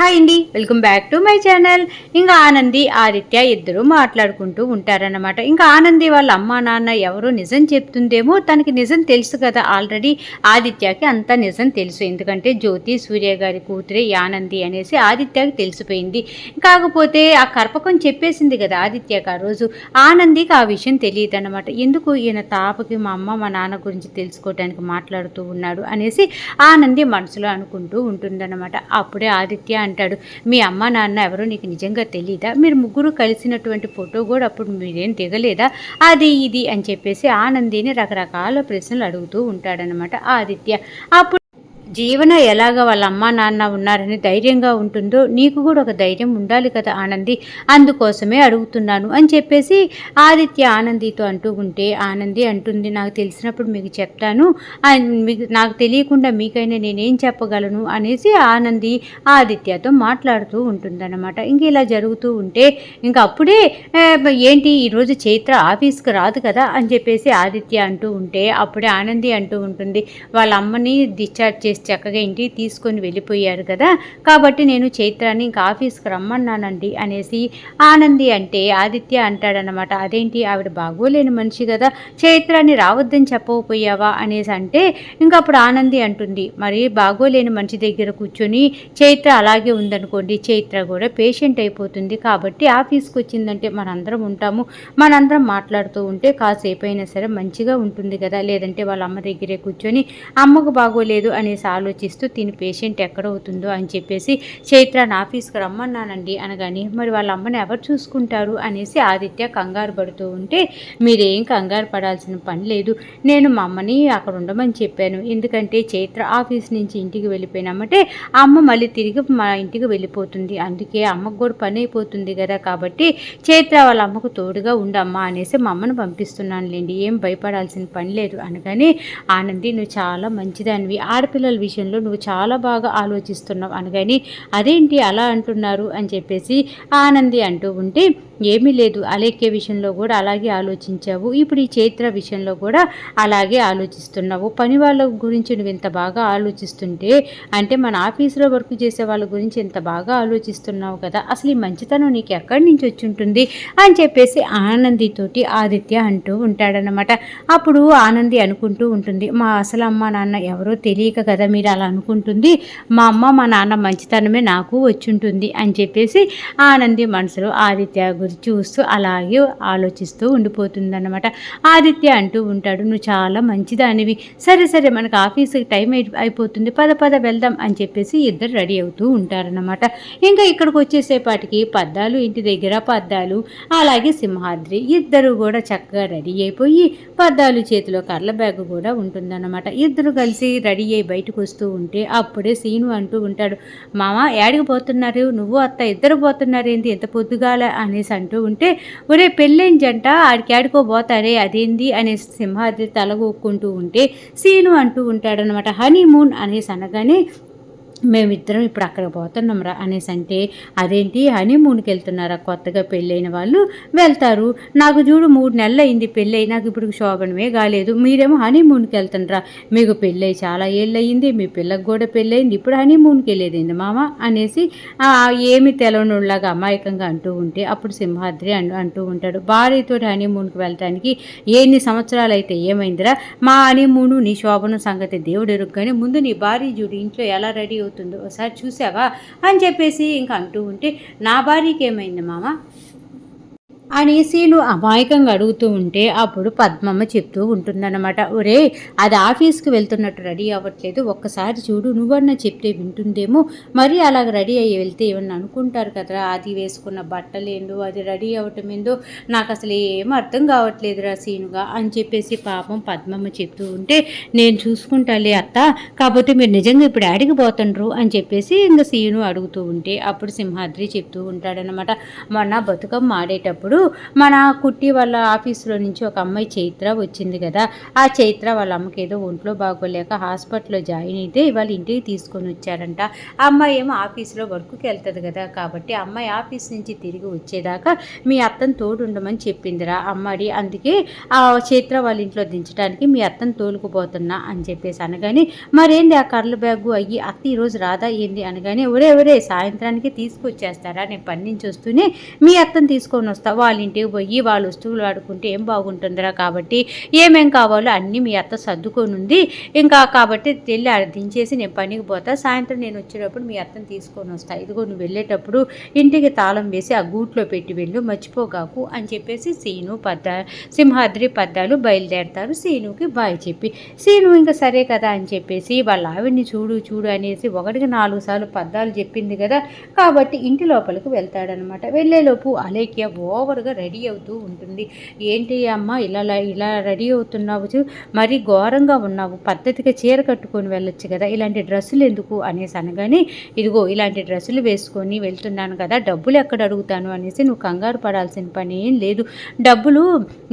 Hi అండి welcome back to my channel. ఇంకా ఆనంది ఆదిత్య ఇద్దరు మాట్లాడుకుంటూ ఉంటారన్నమాట. ఇంకా ఆనంది వాళ్ళ అమ్మ నాన్న ఎవరో నిజం చెప్తుందేమో తనకి నిజం తెలుసు కదా ఆల్రెడీ. ఆదిత్యకి అంతా నిజం తెలుసు. ఎందుకంటే జ్యోతి సూర్య గారి కూతురే ఆనంది అనేసి ఆదిత్యకి తెలిసిపోయింది. కాకపోతే ఆ కర్పకం చెప్పేసింది కదా ఆదిత్యకి ఆ రోజు. ఆనందికి ఆ విషయం తెలియదు అనమాట ఎందుకు ఈయన తాపకి మా అమ్మ మా నాన్న గురించి తెలుసుకోవడానికి మాట్లాడుతూ ఉన్నాడు అనేసి ఆనంది మనసులో అనుకుంటూ ఉంటుందన్నమాట. అప్పుడే ఆదిత్య అంటాడు. మీ అమ్మ నాన్న ఎవరో నీకు నిజంగా తెలియదా మీరు ముగ్గురు కలిసినటువంటి ఫోటో కూడా అప్పుడు మీరేం దిగలేదా? అది ఇది అని చెప్పేసి ఆనందిని రకరకాల ప్రశ్నలు అడుగుతూ ఉంటాడనమాట ఆదిత్య. అప్పుడు జీవన ఎలాగ వాళ్ళ అమ్మ నాన్న ఉన్నారని ధైర్యంగా ఉంటుందో నీకు కూడా ఒక ధైర్యం ఉండాలి కదా ఆనంది. అందుకోసమే అడుగుతున్నాను అని చెప్పేసి ఆదిత్య ఆనందితో అంటూ ఉంటే ఆనంది అంటుంది నాకు తెలిసినప్పుడు మీకు చెప్తాను. మీకు నాకు తెలియకుండా మీకైనా నేనేం చెప్పగలను? అనేసి ఆనంది ఆదిత్యతో మాట్లాడుతూ ఉంటుందన్నమాట. ఇంక ఇలా జరుగుతూ ఉంటే ఇంకా అప్పుడే ఏంటి? ఈరోజు చైత్ర ఆఫీస్కి రాదు కదా? అని చెప్పేసి ఆదిత్య అంటూ ఉంటే అప్పుడే ఆనంది అంటూ ఉంటుంది వాళ్ళ అమ్మని డిశ్చార్జ్ చేసి చక్కగా ఇంటికి తీసుకొని వెళ్ళిపోయారు కదా. కాబట్టి నేను చైత్రాన్ని ఇంకా ఆఫీస్కి రమ్మన్నానండి అనేసి ఆనంది అంటే ఆదిత్య అంటాడనమాట అదేంటి? ఆవిడ బాగోలేని మనిషి కదా. చైత్రాన్ని రావద్దని చెప్పకపోయావా? అనేసి అంటే ఇంకా అప్పుడు ఆనంది అంటుంది. మరి బాగోలేని మనిషి దగ్గర కూర్చొని చైత్ర అలాగే ఉందనుకోండి చైత్ర కూడా పేషెంట్ అయిపోతుంది. కాబట్టి ఆఫీస్కి వచ్చిందంటే మనందరం ఉంటాము. మనందరం మాట్లాడుతూ ఉంటే కాసేపు అయినా సరే మంచిగా ఉంటుంది కదా. లేదంటే వాళ్ళ అమ్మ దగ్గరే కూర్చొని అమ్మకు బాగోలేదు అనేసి ఆలోచిస్తూ తిని పేషెంట్ ఎక్కడవుతుందో అని చెప్పేసి చైత్ర నా ఆఫీస్కి రమ్మన్నానండి అనగాని మరి వాళ్ళ అమ్మని ఎవరు చూసుకుంటారు? అనేసి ఆదిత్య కంగారు పడుతూ ఉంటే మీరేం కంగారు పడాల్సిన పని లేదు. నేను మా అమ్మని అక్కడ ఉండమని చెప్పాను. ఎందుకంటే చైత్ర ఆఫీస్ నుంచి ఇంటికి వెళ్ళిపోయినామంటే అమ్మ మళ్ళీ తిరిగి మా ఇంటికి వెళ్ళిపోతుంది. అందుకే అమ్మకు కూడా పని అయిపోతుంది కదా కాబట్టి చైత్ర వాళ్ళ అమ్మకు తోడుగా ఉండమ్మా అనేసి మా అమ్మను పంపిస్తున్నానులేండి. ఏం భయపడాల్సిన పని లేదు అనగానే ఆనంది నువ్వు చాలా మంచిదానివి. ఆడపిల్లలు విషయంలో నువ్వు చాలా బాగా ఆలోచిస్తున్నావు అనగాని అదేంటి అలా అంటున్నారు? అని చెప్పేసి ఆనంది అంటూ ఉంటే ఏమీ లేదు. అలేఖ్య విషయంలో కూడా అలాగే ఆలోచించావు. ఇప్పుడు ఈ చైత్ర విషయంలో కూడా అలాగే ఆలోచిస్తున్నావు. పని వాళ్ళ గురించి నువ్వు ఇంత బాగా ఆలోచిస్తుంటే అంటే మన ఆఫీసులో వర్క్ చేసే వాళ్ళ గురించి ఇంత బాగా ఆలోచిస్తున్నావు కదా అసలు ఈ మంచితనం నీకు ఎక్కడి నుంచి వచ్చి ఉంటుంది? అని చెప్పేసి ఆనందితోటి ఆదిత్య అంటూ ఉంటాడనమాట అప్పుడు ఆనంది అనుకుంటూ ఉంటుంది మా అసలు అమ్మ నాన్న ఎవరో తెలియక కదా మీరు అలా అనుకుంటుంది? మా అమ్మ మా నాన్న మంచితనమే నాకు వచ్చుంటుంది అని చెప్పేసి ఆనంది మనసులో ఆదిత్య గురించి చూస్తూ అలాగే ఆలోచిస్తూ ఉండిపోతుందన్నమాట. ఆదిత్య అంటూ ఉంటాడు నువ్వు చాలా మంచిదానివి. సరే సరే మనకు ఆఫీస్కి టైం అయిపోతుంది. పద పద వెళ్దాం అని చెప్పేసి ఇద్దరు రెడీ అవుతూ ఉంటారన్నమాట. ఇంకా ఇక్కడికి వచ్చేసేపాటికి పద్దాలు ఇంటి దగ్గర పద్దాలు అలాగే సింహాద్రి ఇద్దరు కూడా చక్కగా రెడీ అయిపోయి పద్దాలు చేతిలో కర్ల బ్యాగ్ కూడా ఉంటుందన్నమాట. ఇద్దరు కలిసి రెడీ అయ్యి బయటకు వస్తూ ఉంటే అప్పుడే సీను అంటూ ఉంటాడు మామ ఏడికి పోతున్నారు? నువ్వు అత్త ఇద్దరు పోతున్నారు ఏంటి ఎంత పొద్దుగాల అనేసి అంటూ ఉంటే ఒరే పెళ్ళైన జంట ఆడికి ఆడుకోబోతారే అదేంది? అనే సింహాద్రి తలగొక్కుంటూ ఉంటే సీను అంటూ ఉంటాడనమాట హనీమూన్ అనేసి అనగానే మేమిద్దరం ఇప్పుడు అక్కడ పోతున్నాం రా అనేసి అంటే అదేంటి? హనీమూన్కి వెళ్తున్నారా? కొత్తగా పెళ్ళైన వాళ్ళు వెళ్తారు. నాకు చూడు మూడు నెలలు అయింది పెళ్ళై నాకు ఇప్పుడు శోభనమే కాలేదు. మీరేమో హనీమూన్కి వెళ్తుండ్రా. మీకు పెళ్ళై చాలా ఏళ్ళు అయ్యింది మీ పిల్లకి కూడా పెళ్ళయింది ఇప్పుడు హనీమూన్కి వెళ్ళేది మామ? అనేసి ఏమి తెలవనులాగా అమాయకంగా అంటూ ఉంటే అప్పుడు సింహాద్రి అన్ అంటూ ఉంటాడు భార్యతో హనీమూన్కి వెళ్ళటానికి ఎన్ని సంవత్సరాలు అయితే ఏమైందిరా? మా హనీమూను నీ శోభనం సంగతి దేవుడు ఎరుగ్గానే ముందు నీ భార్య చూడు ఇంట్లో ఎలా రెడీ అవుతుందో ఒకసారి చూసావా? అని చెప్పేసి ఇంకా అంటూ ఉంటే నా భార్యకి ఏమైంది మామ? అని సీను అమాయకంగా అడుగుతూ ఉంటే అప్పుడు పద్మమ్మ చెప్తూ ఉంటుందన్నమాట. ఒరే అది ఆఫీస్కి వెళ్తున్నట్టు రెడీ అవ్వట్లేదు. ఒక్కసారి చూడు నువ్వన్నా చెప్తే వింటుందేమో. మరి అలాగ రెడీ అయ్యి వెళ్తే ఏమన్నా అనుకుంటారు కదరా? అది వేసుకున్న బట్టలేందో అది రెడీ అవ్వటం ఏందో నాకు అసలు ఏం అర్థం కావట్లేదురా సీనుగా అని చెప్పేసి పాపం పద్మమ్మ చెప్తూ ఉంటే నేను చూసుకుంటాలే అత్త. కాకపోతే మీరు నిజంగా ఇప్పుడు అడిగి పోతుండ్రు? అని చెప్పేసి ఇంకా సీను అడుగుతూ ఉంటే అప్పుడు సింహాద్రి చెప్తూ ఉంటాడనమాట మొన్న బతుకమ్మ ఆడేటప్పుడు మన కుట్టి వాళ్ళ ఆఫీసులో నుంచి ఒక అమ్మాయి చైత్ర వచ్చింది కదా ఆ చైత్ర వాళ్ళ అమ్మకి ఏదో ఒంట్లో బాగోలేక హాస్పిటల్లో జాయిన్ అయితే వాళ్ళ ఇంటికి తీసుకొని వచ్చారంట. ఆ అమ్మాయి ఏమో ఆఫీసులో వర్క్కి వెళ్తుంది కదా కాబట్టి అమ్మాయి ఆఫీస్ నుంచి తిరిగి వచ్చేదాకా మీ అత్తను తోడు ఉండమని చెప్పిందిరా అమ్మడి. అందుకే ఆ చైత్ర వాళ్ళ ఇంట్లో దించడానికి మీ అత్తను తోలుకుపోతున్నా అని చెప్పేసి అనగానే మరేంది ఆ కర్ల బ్యాగు అయ్యి అత్త ఈరోజు రాదా ఏంది? అనగానే ఒరే ఒరే సాయంత్రానికి తీసుకొచ్చేస్తారా? నేను పని నుంచి వస్తూనే మీ అత్తను తీసుకొని వస్తా. వాళ్ళ ఇంటికి పోయి వాళ్ళ వస్తువులు వాడుకుంటే ఏం బాగుంటుందిరా కాబట్టి ఏమేం కావాలో అన్నీ మీ అత్త సర్దుకొని ఉంది. ఇంకా కాబట్టి వెళ్ళి దించేసి నేను పనికి పోతా. సాయంత్రం నేను వచ్చేటప్పుడు మీ అత్తను తీసుకొని వస్తా. ఇదిగో నువ్వు వెళ్ళేటప్పుడు ఇంటికి తాళం వేసి ఆ గూట్లో పెట్టి వెళ్ళు మర్చిపోగాకు అని చెప్పేసి సీను పద్ద సింహాద్రి పద్దాలు బయలుదేరతారు. సీనుకి బాయ్ చెప్పి సీను ఇంకా సరే కదా అని చెప్పేసి వాళ్ళ ఆవిడ్ని చూడు చూడు అనేసి ఒకటికి నాలుగు సార్లు పద్దాలు చెప్పింది కదా. కాబట్టి ఇంటి లోపలికి వెళ్తాడనమాట. వెళ్ళేలోపు అలేఖ్య ఓవర్గా రెడీ అవుతూ ఉంటుంది. ఏంటి అమ్మ ఇలా ఇలా రెడీ అవుతున్నావు చూ, ఘోరంగా ఉన్నావు. పద్ధతిగా చీర కట్టుకొని వెళ్ళొచ్చు కదా. ఇలాంటి డ్రెస్సులు ఎందుకు? అనేసి అనగానే ఇదిగో ఇలాంటి డ్రెస్సులు వేసుకొని వెళ్తున్నాను కదా. డబ్బులు ఎక్కడ అడుగుతాను? అనేసి నువ్వు కంగారు పడాల్సిన పని ఏం లేదు. డబ్బులు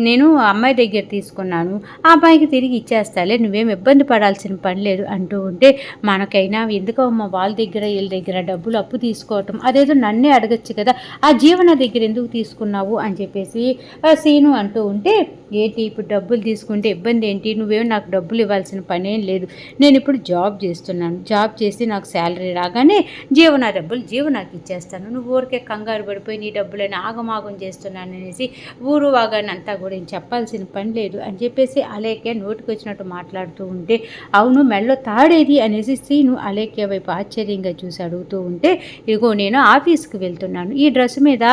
నేను అమ్మాయి దగ్గర తీసుకున్నాను. ఆ అమ్మాయికి తిరిగి ఇచ్చేస్తాలే. నువ్వేం ఇబ్బంది పడాల్సిన పని లేదు అంటూ ఉంటే మనకైనా ఎందుకో అమ్మ వాళ్ళ దగ్గర వీళ్ళ దగ్గర డబ్బులు అప్పు తీసుకోవటం? అదేదో నన్నే అడగచ్చు కదా. ఆ జీవన దగ్గర ఎందుకు తీసుకున్నావు? అని చెప్పేసి ఆ సీను అంటూ ఉంటే ఏంటి ఇప్పుడు డబ్బులు తీసుకుంటే ఇబ్బంది ఏంటి? నువ్వేం నాకు డబ్బులు ఇవ్వాల్సిన పని ఏం లేదు. నేను ఇప్పుడు జాబ్ చేస్తున్నాను. జాబ్ చేసి నాకు శాలరీ రాగానే జీవన డబ్బులు జీవనాకి ఇచ్చేస్తాను. నువ్వు ఊరికే కంగారు పడిపోయి నీ డబ్బులని ఆగమాగం చేస్తున్నాను అనేసి ఊరు వాగాని అంతా కూడా నేను చెప్పాల్సిన పని లేదు అని చెప్పేసి అలేఖ్య నోటికి వచ్చినట్టు మాట్లాడుతూ ఉంటే అవును మెళ్ళో తాడేది అనేసి సీను అలేఖ్య వైపు ఆశ్చర్యంగా చూసి అడుగుతూ ఉంటే ఇదిగో నేను ఆఫీస్కి వెళ్తున్నాను. ఈ డ్రెస్ మీద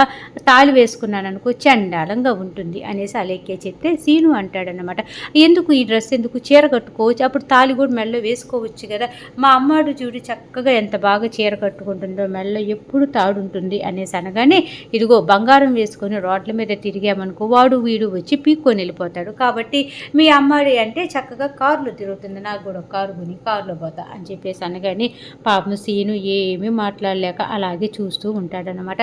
తాళి వేసుకున్నాను అనుకో చండాలంగా ఉంటుంది అనేసి అలేఖ్య అయితే సీను అంటాడనమాట ఎందుకు ఈ డ్రెస్ ఎందుకు? చీర కట్టుకోవచ్చు. అప్పుడు తాళి కూడా మెల్ల వేసుకోవచ్చు కదా. మా అమ్మాడు చూడు చక్కగా ఎంత బాగా చీర కట్టుకుంటుందో మెల్ల ఎప్పుడు తాడుంటుంది అనేసి అనగానే ఇదిగో బంగారం వేసుకొని రోడ్ల మీద తిరిగామనుకో వాడు వీడు వచ్చి పీక్కొని వెళ్ళిపోతాడు. కాబట్టి మీ అమ్మాడి అంటే చక్కగా కారులో తిరుగుతుంది. నాకు కూడా ఒక కారు కొని కారులో పోతా అని చెప్పేసి అనగానే పాపం సీను ఏమీ మాట్లాడలేక అలాగే చూస్తూ ఉంటాడనమాట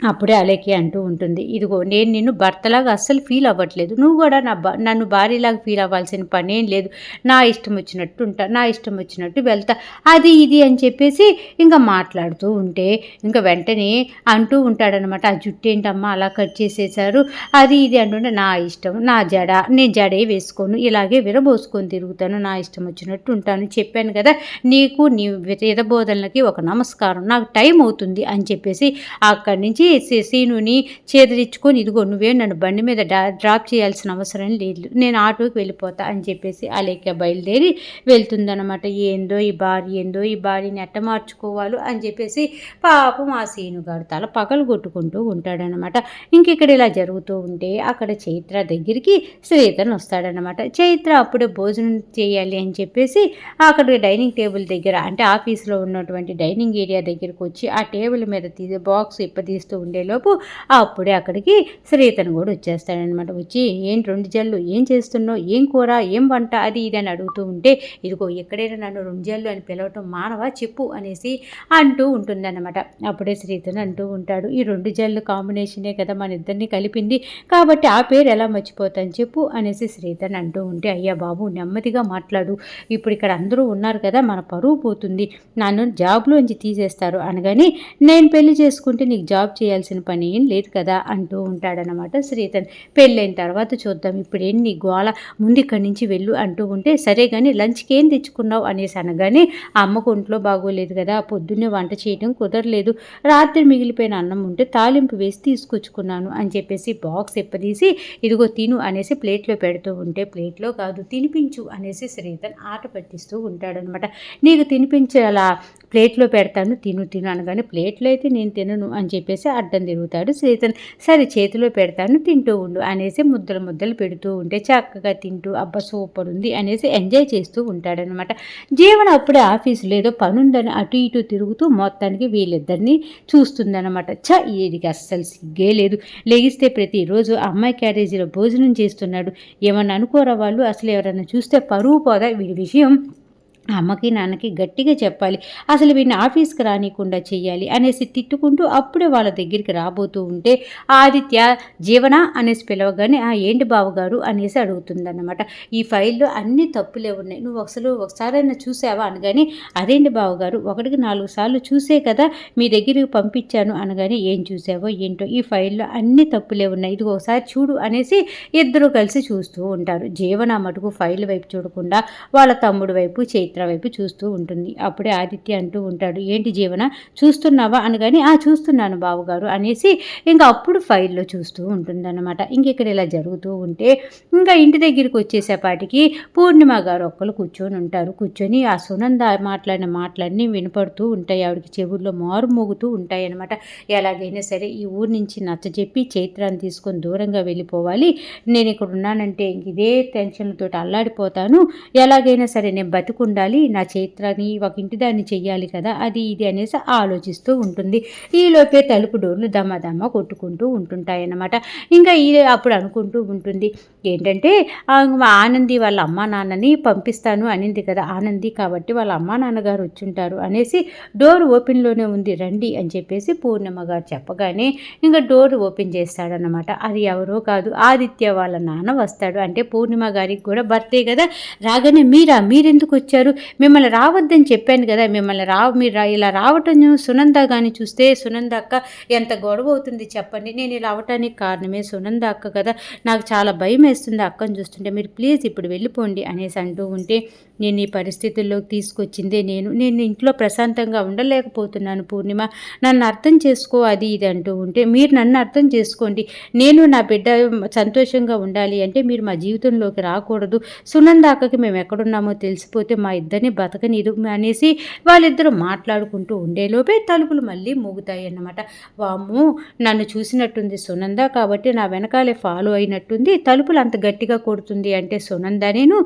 అప్పుడే అలేకి అంటూ ఉంటుంది ఇదిగో నేను నిన్ను భర్తలాగా అస్సలు ఫీల్ అవ్వట్లేదు. నువ్వు కూడా నా బ నన్ను భార్యలాగా ఫీల్ అవ్వాల్సిన పని ఏం లేదు. నా ఇష్టం వచ్చినట్టు ఉంటా నా ఇష్టం వచ్చినట్టు వెళ్తా. అది ఇది అని చెప్పేసి ఇంకా మాట్లాడుతూ ఉంటే ఇంకా వెంటనే అంటూ ఉంటాడనమాట ఆ జుట్టు ఏంటమ్మా అలా కట్ చేసేసారు అది ఇది అంటుంటే నా ఇష్టం నా జడ నేను జడే వేసుకోను ఇలాగే విరబోసుకొని తిరుగుతాను నా ఇష్టం వచ్చినట్టు ఉంటాను. చెప్పాను కదా నీకు నీ విరబోధనలకి ఒక నమస్కారం నాకు టైం అవుతుంది అని చెప్పేసి అక్కడి నుంచి సీ- సీనుని చేదరించుకొని ఇదిగో నువ్వే నన్ను బండి మీద డ్రాప్ చేయాల్సిన అవసరం లేదు. నేను ఆటోకి వెళ్ళిపోతా అని చెప్పేసి అలేఖ్య బయలుదేరి వెళ్తుందనమాట ఏందో ఈ భార్య ఏందో ఈ భార్యని ఎట్ట మార్చుకోవాలి అని చెప్పేసి పాపం ఆ సీనుగాడు తల పగలు కొట్టుకుంటూ ఉంటాడనమాట ఇంక ఇక్కడ ఇలా జరుగుతూ ఉంటే అక్కడ చైత్ర దగ్గరికి శ్వేతన్ వస్తాడనమాట చైత్ర అప్పుడే భోజనం చేయాలి అని చెప్పేసి అక్కడ డైనింగ్ టేబుల్ దగ్గర అంటే ఆఫీస్లో ఉన్నటువంటి డైనింగ్ ఏరియా దగ్గరికి వచ్చి ఆ టేబుల్ మీద తీసి బాక్స్ ఇప్పదీస్తూ ఉండేలోపు అప్పుడే అక్కడికి శ్రీతను కూడా వచ్చేస్తాడనమాట వచ్చి ఏంటి రెండు జల్లు? ఏం చేస్తున్నావు? ఏం కూర? ఏం వంట? అది ఇది అని అడుగుతూ ఉంటే ఇదిగో ఎక్కడైనా నన్ను రెండు జల్లు అని పిలవటం మానవా? చెప్పు అనేసి అంటూ ఉంటుందన్నమాట. అప్పుడే శ్రీతను అంటూ ఉంటాడు ఈ రెండు జల్లు కాంబినేషనే కదా మన ఇద్దరిని కలిపింది. కాబట్టి ఆ పేరు ఎలా మర్చిపోతాను చెప్పు అనేసి శ్రీతన్ అంటూ ఉంటే అయ్యా బాబు నెమ్మదిగా మాట్లాడు. ఇప్పుడు ఇక్కడ అందరూ ఉన్నారు కదా మన పరువు పోతుంది. నన్ను జాబ్లోంచి తీసేస్తారు. అనగానే నేను పెళ్ళి చేసుకుంటే నీకు జాబ్ చేయాల్సిన పని ఏం లేదు కదా అంటూ ఉంటాడనమాట శ్రీతన్ పెళ్ళైన తర్వాత చూద్దాం ఇప్పుడు ఎన్ని గోళ గోల ముందు ఇక్కడి నుంచి వెళ్ళు అంటూ ఉంటే సరే కానీ లంచ్కి ఏం తెచ్చుకున్నావు అనేసి అనగానే ఆ అమ్మకు ఒంట్లో బాగోలేదు కదా పొద్దున్నే వంట చేయడం కుదరలేదు రాత్రి మిగిలిపోయిన అన్నం ఉంటే తాలింపు వేసి తీసుకొచ్చుకున్నాను అని చెప్పేసి బాక్స్ ఎప్పదీసి ఇదిగో తిను అనేసి ప్లేట్లో పెడుతూ ఉంటే ప్లేట్లో కాదు తినిపించు అనేసి శ్రీతన్ ఆట పట్టిస్తూ ఉంటాడనమాట నీకు తినిపించేలా? ప్లేట్లో పెడతాను తిను తిను అనగానే ప్లేట్లో అయితే నేను తినను అని చెప్పేసి అడ్డం తిరుగుతాడు. శ్రీతన్ సరే చేతిలో పెడతాను తింటూ ఉండు అనేసి ముద్దలు ముద్దలు పెడుతూ ఉంటే చక్కగా తింటూ అబ్బా సూపర్ ఉంది అనేసి ఎంజాయ్ చేస్తూ ఉంటాడనమాట. జీవన అప్పుడే ఆఫీసులో ఏదో పనుందని అటు ఇటు తిరుగుతూ మొత్తానికి వీళ్ళిద్దరిని చూస్తుందనమాట. చ వీడికి అస్సలు సిగ్గే లేదు. లెగిస్తే ప్రతిరోజు అమ్మాయి క్యారేజీలో భోజనం చేస్తున్నాడు. ఏమన్నా అనుకోరా వాళ్ళు? అసలు ఎవరైనా చూస్తే పరువు పోదా వీడి విషయం? అమ్మకి నాన్నకి గట్టిగా చెప్పాలి. అసలు వీడిని ఆఫీస్కి రానికుండా చెయ్యాలి అనేసి తిట్టుకుంటూ అప్పుడే వాళ్ళ దగ్గరికి రాబోతూ ఉంటే ఆదిత్య జీవన అనేసి పిలవగానే ఆ ఏంటి బావగారు? అనేసి అడుగుతుందన్నమాట. ఈ ఫైల్లో అన్ని తప్పులే ఉన్నాయి. నువ్వు అసలు ఒకసారైనా చూసావా? అనగానే అదేంటి బావగారు? ఒకటికి నాలుగు సార్లు చూసే కదా మీ దగ్గరికి పంపించాను. అనగానే ఏం చూసావో ఏంటో? ఈ ఫైల్లో అన్ని తప్పులే ఉన్నాయి. ఇది ఒకసారి చూడు అనేసి ఇద్దరు కలిసి చూస్తూ ఉంటారు. జీవన మటుకు ఫైల్ వైపు చూడకుండా వాళ్ళ తమ్ముడు వైపు చేతి చిత్ర వైపు చూస్తూ ఉంటుంది. అప్పుడే ఆదిత్య అంటూ ఉంటాడు ఏంటి జీవన? చూస్తున్నావా? అనగాని ఆ చూస్తున్నాను బావగారు అనేసి ఇంకా అప్పుడు ఫైల్లో చూస్తూ ఉంటుందన్నమాట. ఇంక ఇక్కడ ఇలా జరుగుతూ ఉంటే ఇంకా ఇంటి దగ్గరికి వచ్చేసేపాటికి పూర్ణిమ గారు ఒక్కరు కూర్చొని ఉంటారు. కూర్చొని ఆ సునంద మాట్లాడిన మాటలన్నీ వినపడుతూ ఉంటాయి. ఆవిడకి చెవుల్లో మారు మోగుతూ ఉంటాయి అనమాట ఎలాగైనా సరే ఈ ఊరు నుంచి నచ్చజెప్పి చైత్రాన్ని తీసుకొని దూరంగా వెళ్ళిపోవాలి. నేను ఇక్కడ ఉన్నానంటే ఇదే టెన్షన్లతో అల్లాడిపోతాను. ఎలాగైనా సరే నేను బతికుండాలి. ఉండాలి నా చైత్రాన్ని ఒక ఇంటి దాన్ని చెయ్యాలి కదా అది ఇది అనేసి ఆలోచిస్తూ ఉంటుంది. ఈలోపే తలుపు డోర్లు దమ్మ దమ్మ కొట్టుకుంటూ ఉంటుంటాయన్నమాట. ఇంకా ఈ అప్పుడు అనుకుంటూ ఉంటుంది ఏంటంటే ఆనంది వాళ్ళ అమ్మా నాన్నని పంపిస్తాను అనింది కదా ఆనంది కాబట్టి వాళ్ళ అమ్మా నాన్నగారు వచ్చుంటారు అనేసి డోర్ ఓపెన్లోనే ఉంది రండి అని చెప్పేసి పూర్ణిమ గారు చెప్పగానే ఇంకా డోర్ ఓపెన్ చేస్తాడనమాట అది ఎవరో కాదు ఆదిత్య వాళ్ళ నాన్న వస్తాడు. అంటే పూర్ణిమ గారికి కూడా బర్త్డే కదా రాగానే మీరా మీరెందుకు వచ్చారు? మిమ్మల్ని రావద్దని చెప్పాను కదా మిమ్మల్ని రా మీరు ఇలా రావటం సునంద కానీ చూస్తే సునంద అక్క ఎంత గొడవ అవుతుంది చెప్పండి. నేను ఇలా అవటానికి కారణమే సునంద అక్క కదా. నాకు చాలా భయం వేస్తుంది అక్కను చూస్తుంటే. మీరు ప్లీజ్ ఇప్పుడు వెళ్ళిపోండి అనేసి అంటూ ఉంటే నేను ఈ పరిస్థితుల్లోకి తీసుకొచ్చిందే నేను. నేను ఇంట్లో ప్రశాంతంగా ఉండలేకపోతున్నాను పూర్ణిమ. నన్ను అర్థం చేసుకో అది ఇది అంటూ ఉంటే మీరు నన్ను అర్థం చేసుకోండి. నేను నా బిడ్డ సంతోషంగా ఉండాలి అంటే మీరు మా జీవితంలోకి రాకూడదు. సునందాకకి మేము ఎక్కడున్నామో తెలిసిపోతే మా ఇద్దరిని బతకనిదు అనేసి వాళ్ళిద్దరూ మాట్లాడుకుంటూ ఉండేలోపే తలుపులు మళ్ళీ మూగుతాయి అన్నమాట వాము నన్ను చూసినట్టుంది సునంద కాబట్టి నా వెనకాలే ఫాలో అయినట్టుంది. తలుపులు అంత గట్టిగా కొడుతుంది అంటే సునంద నేను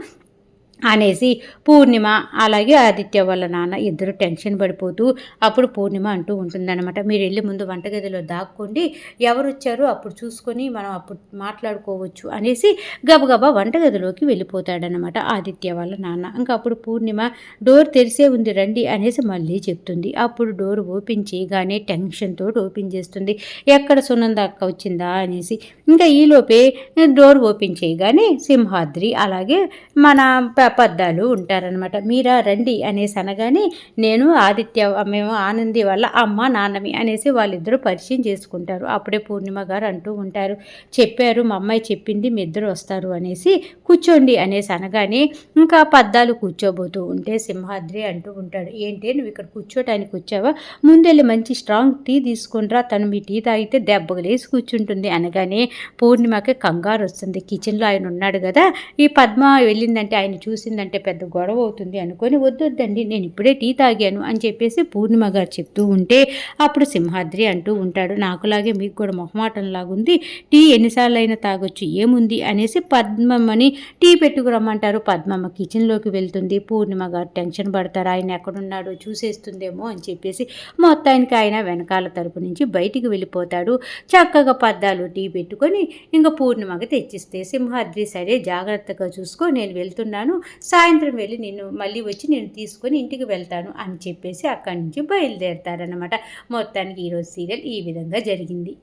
అనేసి పూర్ణిమ అలాగే ఆదిత్య వాళ్ళ నాన్న ఇద్దరు టెన్షన్ పడిపోతూ అప్పుడు పూర్ణిమ అంటూ ఉంటుందన్నమాట. మీరు వెళ్ళి ముందు వంటగదిలో దాక్కోండి ఎవరు వచ్చారో అప్పుడు చూసుకొని మనం అప్పుడు మాట్లాడుకోవచ్చు అనేసి గబగబా వంటగదిలోకి వెళ్ళిపోతాడనమాట ఆదిత్య వాళ్ళ నాన్న. ఇంకా అప్పుడు పూర్ణిమ డోర్ తెరిసే ఉంది రండి అనేసి మళ్ళీ చెప్తుంది. అప్పుడు డోర్ ఓపెన్ చేయగానే టెన్షన్తో ఓపెన్ చేస్తుంది. ఎక్కడ సునంద అక్క వచ్చిందా? అనేసి. ఇంకా ఈలోపే డోర్ ఓపెన్ చేయగానే సింహాద్రి అలాగే మన పద్దాలు ఉంటారనమాట మీరా రండి అనేసి అనగానే నేను ఆదిత్య మేము ఆనంది వల్ల అమ్మ నాన్నమి అనేసి వాళ్ళిద్దరూ పరిచయం చేసుకుంటారు. అప్పుడే పూర్ణిమ గారు అంటూ ఉంటారు చెప్పారు మా అమ్మాయి చెప్పింది మీ ఇద్దరు వస్తారు అనేసి కూర్చోండి అనేసి అనగానే ఇంకా పద్దాలు కూర్చోబోతూ ఉంటే సింహాద్రి అంటూ ఉంటాడు ఏంటి నువ్వు ఇక్కడ కూర్చోటానికి వచ్చావా? ముందెళ్ళి మంచి స్ట్రాంగ్ టీ తీసుకుంటారా తను మీ టీ తాగితే దెబ్బగలేసి కూర్చుంటుంది అనగానే పూర్ణిమకి కంగారు వస్తుంది కిచెన్లో ఆయన ఉన్నాడు కదా ఈ పద్మ వెళ్ళిందంటే ఆయన చూసి చూసిందంటే పెద్ద గొడవ అవుతుంది అనుకొని వద్దొద్దండి నేను ఇప్పుడే టీ తాగాను అని చెప్పేసి పూర్ణిమ గారు చెప్తూ ఉంటే అప్పుడు సింహాద్రి అంటూ ఉంటాడు నాకులాగే మీకు కూడా మొహమాటం లాగుంది టీ ఎన్నిసార్లు అయినా తాగొచ్చు ఏముంది? అనేసి పద్మమ్మని టీ పెట్టుకురమ్మంటారు. పద్మమ్మ కిచెన్లోకి వెళ్తుంది. పూర్ణిమ గారు టెన్షన్ పడతారు? ఆయన ఎక్కడున్నాడో చూసేస్తుందేమో అని చెప్పేసి మొత్తానికి ఆయన వెనకాల తరపు నుంచి బయటికి వెళ్ళిపోతాడు. చక్కగా పద్దాలు టీ పెట్టుకొని ఇంకా పూర్ణిమకి తెచ్చిస్తే సింహాద్రి సరే జాగ్రత్తగా చూసుకో నేను వెళ్తున్నాను. సాయంత్రం వెళ్ళి నేను మళ్ళీ వచ్చి నేను తీసుకొని ఇంటికి వెళ్తాను అని చెప్పేసి అక్కడి నుంచి బయలుదేరుతారనమాట మొత్తానికి ఈరోజు సీరియల్ ఈ విధంగా జరిగింది.